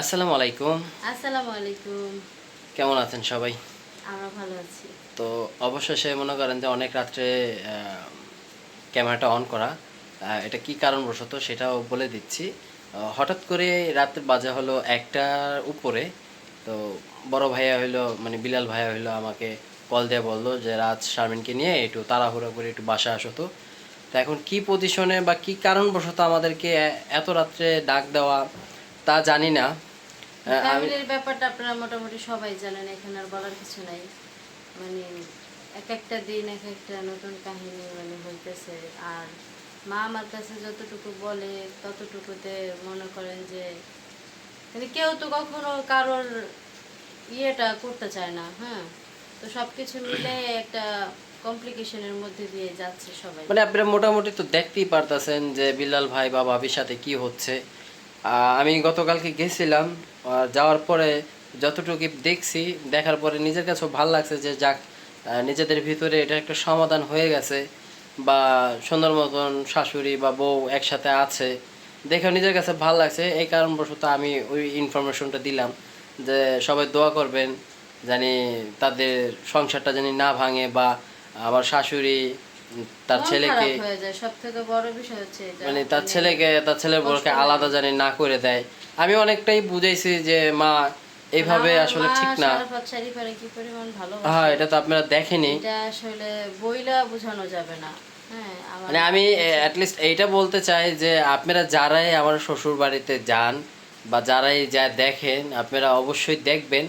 আসসালামু আলাইকুম। আসসালামু আলাইকুম। কেমন আছেন সবাই? আমরা ভালো আছি। তো অবশেষে মনে করেন যে অনেক রাত্রে ক্যামেরাটা অন করা এটা কি কারণবশত সেটাও বলে দিচ্ছি। হঠাৎ করে রাতের বাজে হলো একটার উপরে তো বড় ভাইয়া হইল মানে বিলাল ভাইয়া হইল আমাকে কল দিয়ে বলল যে রাত শারমিনকে নিয়ে একটু তাড়াহুড়া করে একটু বাসা আসো তো। তো এখন কি পজিশনে বা কি কারণবশত আমাদেরকে এত রাত্রে ডাক দেওয়া তা জানি না। ফ্যামিলির ব্যাপারটা আপনারা মোটামুটি সবাই জানেন এখানে আর বলার কিছু নাই। মানে এক একটা দিন এক একটা নতুন কাহিনী মানে হইতেছে। আর মা আমার কাছে যতটুকু বলে ততটুকুতে মনে করেন যে মানে কেউ তো কখনো কারোর ইয়েটা করতে চায় না হ্যাঁ? তো সবকিছু মিলে একটা কমপ্লিকেশনের মধ্যে দিয়ে যাচ্ছে সবাই। মানে আপনারা মোটামুটি তো দেখতেই পারতেছেন যে বিল্লাল ভাই বা ভাবির সাথে কি হচ্ছে। আমি গতকালকে গেছিলাম যাওয়ার পরে যতটুকু দেখছি, দেখার পরে নিজের কাছেও ভালো লাগছে যে যাক নিজেদের ভিতরে এটা একটা সমাধান হয়ে গেছে বা সুন্দর মতন শাশুড়ি বা বউ একসাথে আছে। দেখে নিজের কাছে ভালো লাগছে, এই কারণবশত আমি ওই ইনফরমেশনটা দিলাম যে সবাই দোয়া করবেন, জানি তাদের সংসারটা জানি না ভাঙে বা আমার শাশুড়ি তার ছেলেকে খারাপ হয়ে যায়। সব থেকে বড় বিষয় হচ্ছে মানে তার ছেলেকে তার ছেলের আলাদা জানি না করে দেয়। আমি অনেকটাই বুঝাইছি যে মা এইভাবে আসলে ঠিক না। হ্যাঁ এটা তো আপনারা দেখেনি এটা আসলে বইলা বোঝানো যাবে না। হ্যাঁ মানে আমি অ্যাটলিস্ট এইটা বলতে চাই যে আপনারা যারাই আমার শ্বশুর বাড়িতে যান বা যারাই যা দেখেন আপনারা অবশ্যই দেখবেন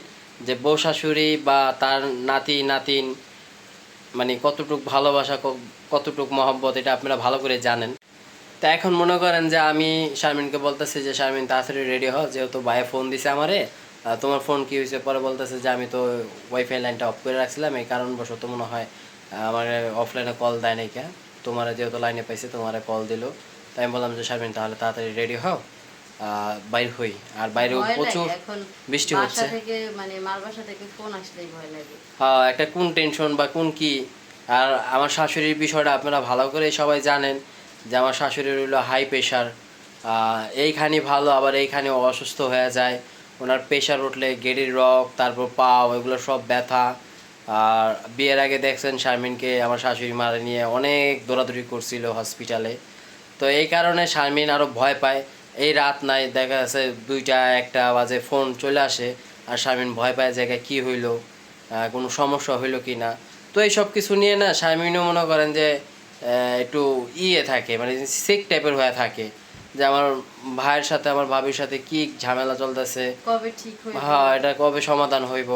যে বউ শাশুড়ি বা তার নাতি নাতিন মানে কতটুক ভালোবাসা কতটুক মহব্বত, এটা আপনারা ভালো করে জানেন। তা এখন মনে করেন যে আমি শারমিনকে বলতেছি যে, শারমিন, তাড়াতাড়ি রেডি হও যেহেতু ভাইয়ে ফোন দিছে আমারে তোমার ফোন কি হয়েছে? পরে বলতেছে যে, আমি তো ওয়াইফাই লাইনটা অফ করে রাখছিলাম, এই কারণবশত মনে হয় আমার অফলাইনে কল দেয় নাই কে তোমার যেহেতু লাইনে পাইছে, তোমার কল দিল। তাই আমি বললাম যে, শারমিন, তাহলে তাড়াতাড়ি রেডি হও বাইর হই। আর লাগে প্রচুর বৃষ্টি হচ্ছে। থেকে মানে মার বাসা থেকে ফোন আসলেই ভয় লাগে। হ্যাঁ একটা কোন টেনশন বা কোন কি? আর আমার শাশুড়ির বিষয়টা আপনারা ভালো করে সবাই জানেন যে আমার শাশুড়ির হলো হাই প্রেশার এইখানে ভালো আবার এইখানে অসুস্থ হয়ে যায়। ওনার প্রেশার উঠলে গেড়ির রক তারপর পা এগুলো সব ব্যথা। আর বিয়ের আগে দেখছেন শারমিনকে আমার শাশুড়ি মারা নিয়ে অনেক দৌড়াদৌড়ি করছিল হসপিটালে তো এই কারণে শারমিন আরও ভয় পায়। এই রাত নাই দেখা যাচ্ছে দুইটা একটা বাজে ফোন চলে আসে আর শারমিন ভয় পায় জায়গায় কি হইল কোনো সমস্যা হইল কি না তো এই সব কিছু নিয়ে না শারমিনও মনে করেন যে একটু ইয়ে থাকে মানে সিক টাইপের হয়ে থাকে। যে আমার ভাইয়ের সাথে আমার ভাবির সাথে কি ঝামেলা চলতেছে? কবে ঠিক হ্যাঁ এটা কবে সমাধান হইব?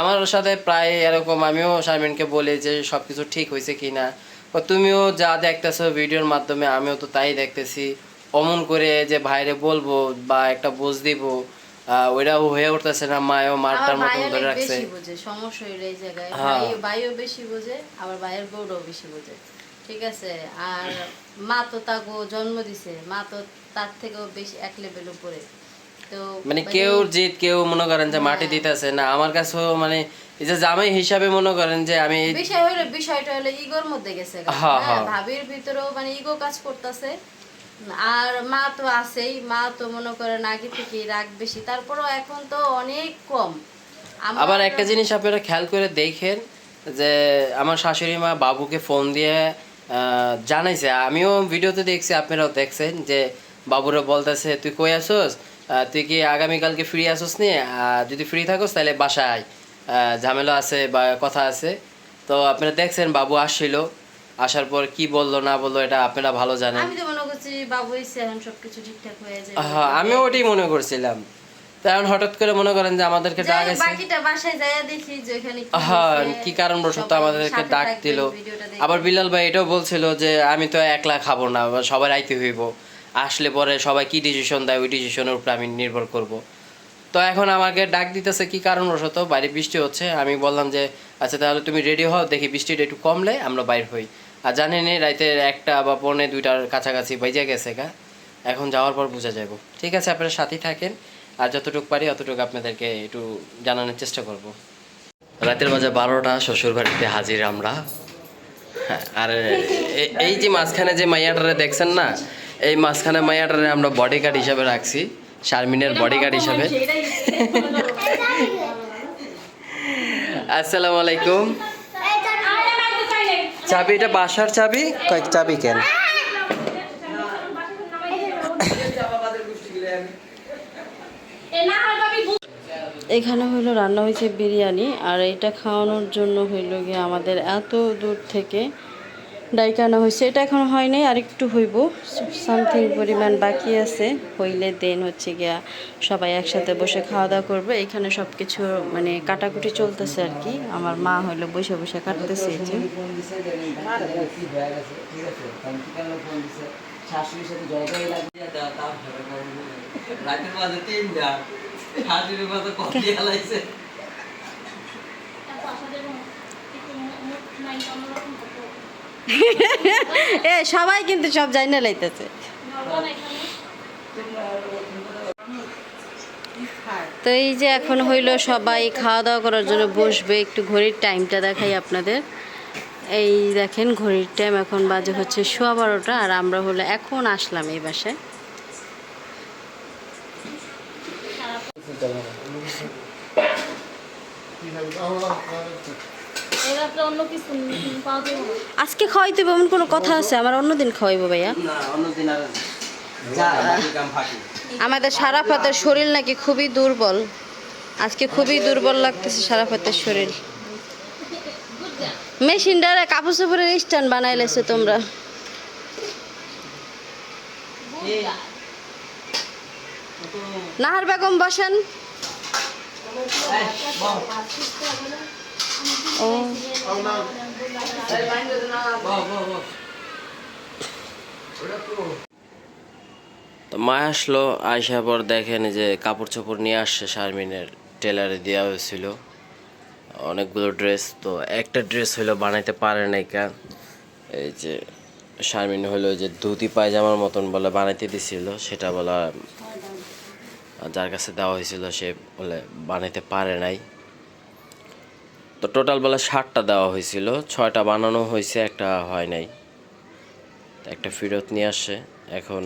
আমার সাথে প্রায় এরকম আমিও শারমিনকে বলি যে সব কিছু ঠিক হয়েছে কি না তুমিও যা দেখতেছো ভিডিওর মাধ্যমে আমিও তো তাই দেখতেছি। অমন করে যে ভাইরে বলব বা একটা বুঝ দিব ওইটাও হয়ে উঠতেছে না মায়ও মারটার মতন ধরে রাখছে বেশি বোঝে সমস্যা হইল এই জায়গায় হ্যাঁ। ভাই ভাইও বেশি বোঝে আবার ভাইয়ের বউটাও বেশি বোঝে ঠিক আছে আর মা তো তাকে জন্ম দিছে মা তো তার থেকেও বেশি এক লেভেল উপরে তো মানে কেউ জিত কেউ মনে করেন যে মাটি দিতেছে না আমার কাছেও মানে এই যে জামাই হিসাবে মনে করেন যে আমি বিষয় হলো বিষয়টা হলো ইগোর মধ্যে গেছে। হ্যাঁ, হ্যাঁ, হ্যাঁ। ভাবির ভিতরেও মানে ইগো কাজ করতেছে আর মা তো আছেই মা তো মনে করেন আগে থেকে রাগ বেশি। তারপরেও এখন তো অনেক কম। আবার একটা জিনিস আপনারা খেয়াল করে দেখেন যে আমার শাশুড়ি মা বাবুকে ফোন দিয়ে জানাইছে। আমিও ভিডিওতে দেখছি আপনারাও দেখছেন যে বাবুরা বলতেছে তুই কই আসোস তুই কি আগামীকালকে ফ্রি আসোস নি? যদি ফ্রি থাকোস তাহলে বাসায় আহ, ঝামেলা আছে বা কথা আছে। তো আপনারা দেখছেন বাবু আসছিল। আসার পর কি বলল না বলল এটা আপনারা ভালো জানেন। বাবু এখন সবকিছু ঠিকঠাক হয়ে হ্যাঁ আমিও ওটাই মনে করছিলাম। কারণ হঠাৎ করে মনে করেন যে আমাদেরকে ডাক আছে বাকিটা বাসায় দেখি যে এখানে কি হ্যাঁ কি সবাই আমাদেরকে ডাক দিল। আবার বিলাল ভাই এটাও বলছিল যে আমি তো একলা খাব না বা সবাই আইতে হইব। আসলে পরে সবাই কি ডিসিশন দেয় ওই ডিসিশনের উপর আমি নির্ভর করব। তো এখন আমাকে ডাক দিতেছে কি কারণবশত বাইরে বৃষ্টি হচ্ছে। আমি বললাম যে আচ্ছা তাহলে তুমি রেডি হও দেখি বৃষ্টিটা একটু কমলে আমরা বাইর হই। আর জানেনি রাইতে একটা বা পৌনে দুইটার কাছাকাছি বাইজে গেছে গা। এখন যাওয়ার পর বোঝা যাব ঠিক আছে আপনারা সাথেই থাকেন। আর যতটুকু পারি অতটুকু আপনাদেরকে একটু জানানোর চেষ্টা করব। রাতের বাজে বারোটা শ্বশুর বাড়িতে হাজির আমরা। হ্যাঁ, আর এই যে মাঝখানে যে মাইয়াটারে দেখছেন না এই মাঝখানে মাইয়াটারে আমরা বডি গার্ড হিসাবে রাখছি। শারমিনের বডিগার্ড হিসাবে। আসসালামু আলাইকুম। চাবি এটা বাসার চাবি? কয়েক চাবি কেন? এখানে হইল রান্না হয়েছে বিরিয়ানি আর এটা খাওয়ানোর জন্য হইল গিয়ে আমাদের এত দূর থেকে ডাইকা আনা হয়েছে। এটা এখন হয় নাই আর একটু হইব। সামথিং পরিমাণ বাকি আছে। হইলে দেন হচ্ছে গিয়া সবাই একসাথে বসে খাওয়া দাওয়া করবে। এখানে সব কিছু মানে কাটাকুটি চলতেছে আর কি। আমার মা হইল বসে বসে কাটতেছে যে। শাশুড়ির সাথে জলপাই লাগিয়ে দেওয়া তাও রাতের এ, সবাই কিন্তু সব জানি না লাইতেছে। তো এই যে এখন হইল সবাই খাওয়া দাওয়া করার জন্য বসবে, একটু ঘড়ির টাইমটা দেখাই আপনাদের। এই দেখেন, ঘড়ির টাইম এখন বাজে হচ্ছে সোয়া বারোটা, আর আমরা হলো এখন আসলাম এই বাসায়। আজকে খাওয়াইতে হবে এমন কোনো কথা আছে? আমার অন্যদিন খাওয়াইবো ভাইয়া। না অন্যদিন আর যা বাকি কাম ফাঁকি আমাদের সারাফাতের শরীর নাকি খুবই দুর্বল। আজকে খুবই দুর্বল লাগতেছে সারাফাতের শরীর। মেশিনটারে কাপড় চোপড়ের স্ট্যান্ড বানাইলেছো তোমরা। নাহার বেগম বসেন। তো মা আসলো আসার পর দেখেন যে কাপড় চোপড় নিয়ে আসছে শারমিনের, টেলারে দেওয়া হয়েছিল। অনেকগুলো ড্রেস তো একটা ড্রেস হইল বানাইতে পারে নাই কা। এই যে শারমিন হলো যে ধুতি পায়জামার মতন বলে বানাইতে দিছিল, সেটা বলা, যার কাছে দেওয়া হয়েছিল সে বলে বানাইতে পারে নাই। তো টোটাল বলে ষাটটা দেওয়া হয়েছিল, ছয়টা বানানো হয়েছে, একটা হয় নাই। একটা ফেরত নিয়ে আসে, এখন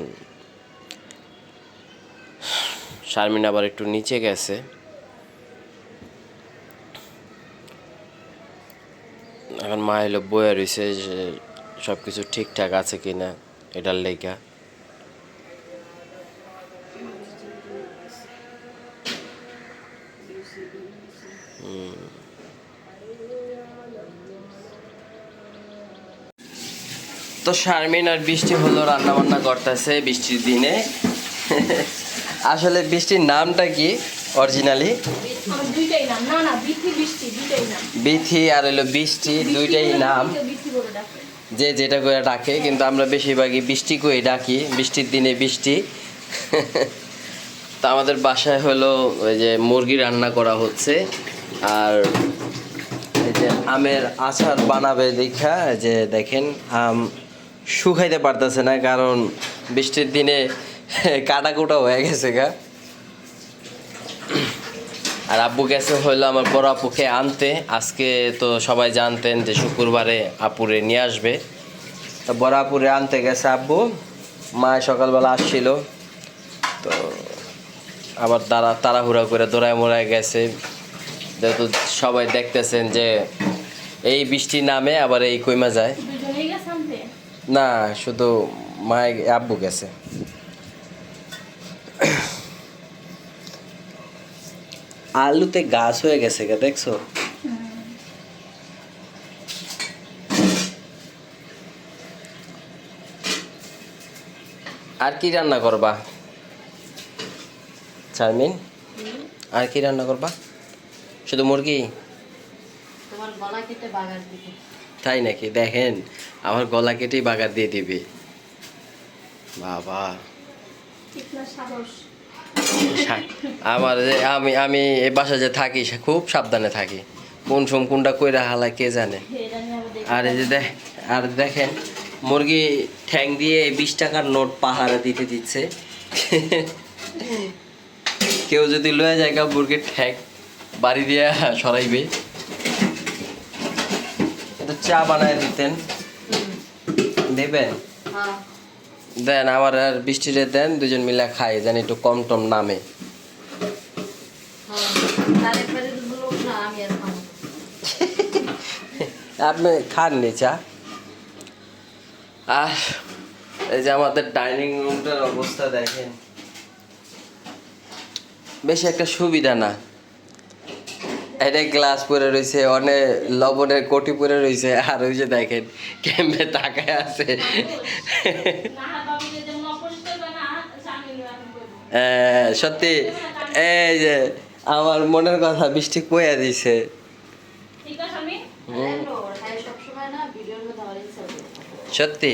শারমিন আবার একটু নিচে গেছে। এখন মা এলো বয়ে রয়েছে যে সব কিছু ঠিকঠাক আছে কিনা এটার লেগা। তো শারমিন আর বৃষ্টি হলো রান্না বান্না করতেছে বৃষ্টির দিনে। আসলে বৃষ্টির নামটা কি অরিজিনালি বৃথি আর হলো বৃষ্টি দুইটাই নাম। যে যেটা করে ডাকে কিন্তু আমরা বেশিরভাগই বৃষ্টি করে ডাকি বৃষ্টির দিনে বৃষ্টি। তা আমাদের বাসায় হলো ওই যে মুরগি রান্না করা হচ্ছে আর এই যে আমের আচার বানাবে দেখা যে দেখেন আম শুকাইতে পারতেছে না, কারণ বৃষ্টির দিনে কাটাকুটা হয়ে গেছে, গা। আর আব্বু গেছে হইল আমার বড় আপুকে আনতে। আজকে তো সবাই জানতেন যে শুক্রবারে আপুরে নিয়ে আসবে। তো বড় আপুরে আনতে গেছে আব্বু। মা সকালবেলা আসছিল। তো আবার তারা তাড়াহুড়া করে দৌড়ায় মোড়ায় গেছে। যেহেতু সবাই দেখতেছেন যে এই বৃষ্টি নামে আবার এই কইমা যায়। না শুধু মায় আব্বু গেছে। আলুতে গাছ হয়ে গেছে গে দেখছ? আর কি রান্না করবা? চারমিন? আর কি রান্না করবা? শুধু মুরগি? তাই নাকি? দেখেন আমার গলা কেটেই বাগার দিয়ে দিবে। বাবা। আমার যে আমি আমি এই বাসায় যে থাকি খুব সাবধানে থাকি। কোন সোম কোনটা কইরা হালা কে জানে? এটা আর এই যে দেখ আর দেখেন মুরগি ঠ্যাং দিয়ে বিশ টাকার নোট পাহারা দিতে দিচ্ছে। কেউ যদি লয়ে যায় গা মুরগির ঠ্যাং বাড়ি দিয়ে সরাইবে। একটু চা বানায় দিতেন। দেবেন? দেন আমার আর বৃষ্টিরে দেন দুজন মিলে খাই যেন একটু কম টম নামে। হ্যাঁ, একবারে বলল না। আপনি খাননি চা? আর এই যে আমাদের ডাইনিং রুমটার অবস্থা দেখেন। বেশি একটা সুবিধা না। এটা গ্লাস পরে রয়েছে অনেক লবণের কোটি পরে রয়েছে আর ওই যে দেখেন কেমনে তাকায় আছে। সত্যি এই যে আমার মনের কথা বৃষ্টি কইয়া দিছে। সত্যি।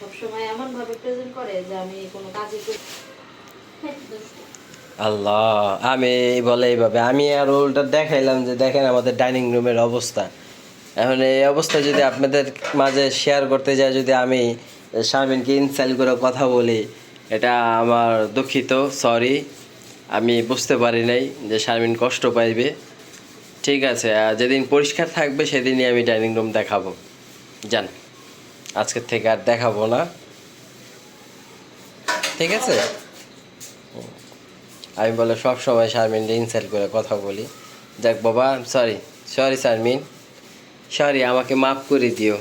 সবসময় এমন ভাবে প্রেজেন্ট করে যে আমি কোনো করি আল্লাহ, আমি বলে এইভাবে, আমি আর ওটা দেখাইলাম যে দেখেন আমাদের ডাইনিং রুমের অবস্থা। এখন এই অবস্থা যদি আপনাদের মাঝে শেয়ার করতে যাই, যদি আমি শারমিনকে ইনসাইল করে কথা বলি, এটা আমার দুঃখিত সরি আমি বুঝতে পারি নাই যে শারমিন কষ্ট পাইবে। ঠিক আছে যেদিন পরিষ্কার থাকবে, সেদিনই আমি ডাইনিং রুম দেখাবো। যান, আজকের থেকে আর দেখাবো না। ঠিক আছে? আমি বলে সব সময় শারমিন ইনসাল্ট করে কথা বলি। যাক বাবা সরি সরি শারমিন। সরি আমাকে মাফ করে দিও।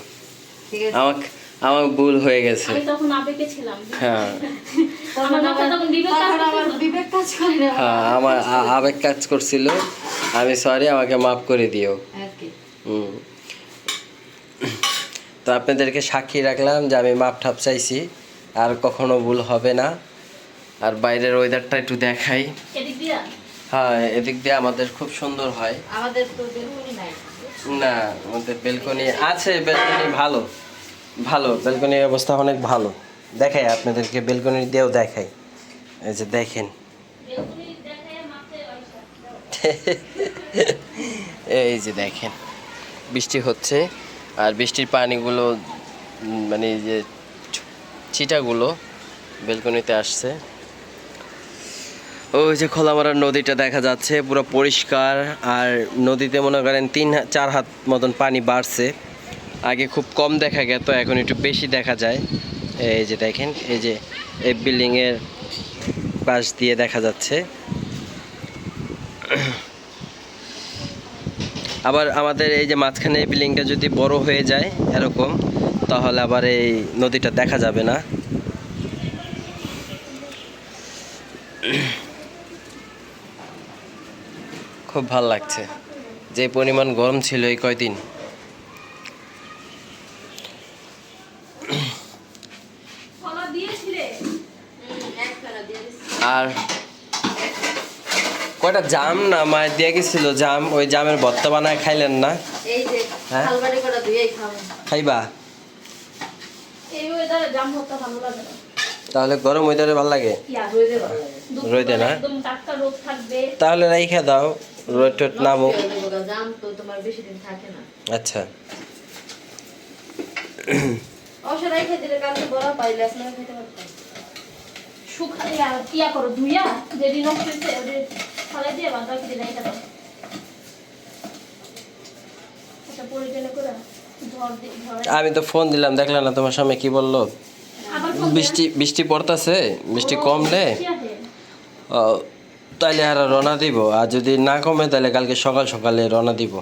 আমাকে আমার ভুল হয়ে গেছে। আমি তখন আবেগে ছিলাম। হ্যাঁ। হ্যাঁ আমার আ- আবেগ কাজ করছিল। আমি সরি আমাকে মাফ করে দিও। তো আপনাদেরকে সাক্ষী রাখলাম যে আমি মাপ ঠাপ চাইছি। আর কখনো ভুল হবে না। আর বাইরের ওয়েদারটা একটু দেখাই। হ্যাঁ এদিক দিয়ে আমাদের খুব সুন্দর হয়। আমাদের তো না আমাদের বেলকনি আছে বেলকনি ভালো। ভালো বেলকনির অবস্থা অনেক ভালো। দেখাই আপনাদেরকে বেলকনি দিয়েও দেখাই। এই যে দেখেন। এই যে দেখেন বৃষ্টি হচ্ছে। আর বৃষ্টির পানিগুলো মানে এই যে ছিটাগুলো বেলকনিতে আসছে। ওই যে খোলামারার নদীটা দেখা যাচ্ছে, পুরো পরিষ্কার। আর নদীতে মনে করেন তিন চার হাত মতন পানি বাড়ছে। আগে খুব কম দেখা গেত, এখন একটু বেশি দেখা যায়। এই যে দেখেন, এই যে এই বিল্ডিংয়ের পাশ দিয়ে দেখা যাচ্ছে। আবার আমাদের এই যে মাঝখানে এই বিল্ডিংটা যদি বড় হয়ে যায় এরকম, তাহলে আবার এই নদীটা দেখা যাবে না। খুব ভালো লাগছে। যে পরিমাণ গরম ছিল এই কয়দিন। আর কয়টা জাম না, মায়ের দিয়ে গেছিল জাম, ওই জামের ভর্তা বানায় খাইলেন না? হ্যাঁ? খাইবা? তাহলে গরম ওইটারে ভালো লাগে? রোদে না? তাহলে রাইখা দাও। রোদ টোদ নামো। আচ্ছা। আমি তো ফোন দিলাম দেখলাম না তোমার সামনে কি বলল? বৃষ্টি বৃষ্টি পড়তেছে বৃষ্টি কমলে তাইলে আর রওনা দিব। আর যদি না কমে তাহলে কালকে সকাল সকালে রওনা দিব।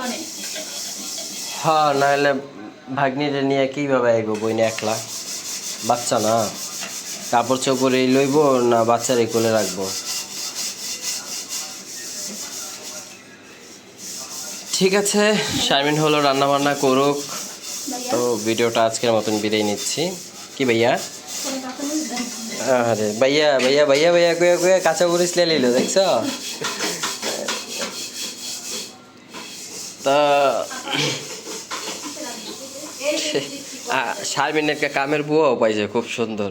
মানে? হ্যাঁ নাহলে ভাগ্নিরে নিয়ে কীভাবে আইব বইনে একলা? বাচ্চা না। কাপড় চোপড় এই লইব না বাচ্চার এই কোলে রাখব? ঠিক আছে শারমিন হলো রান্না বান্না করুক। তো ভিডিওটা আজকের মতন বিদায় নিচ্ছি। কি ভাইয়া। আরে ভাইয়া ভাইয়া ভাইয়া ভাইয়া কয়ে কয়ে কাঁচা মরিচ লে লিলো দেখছ? তা সার শারমিনের কামের বুয়াও পাইছে, খুব সুন্দর।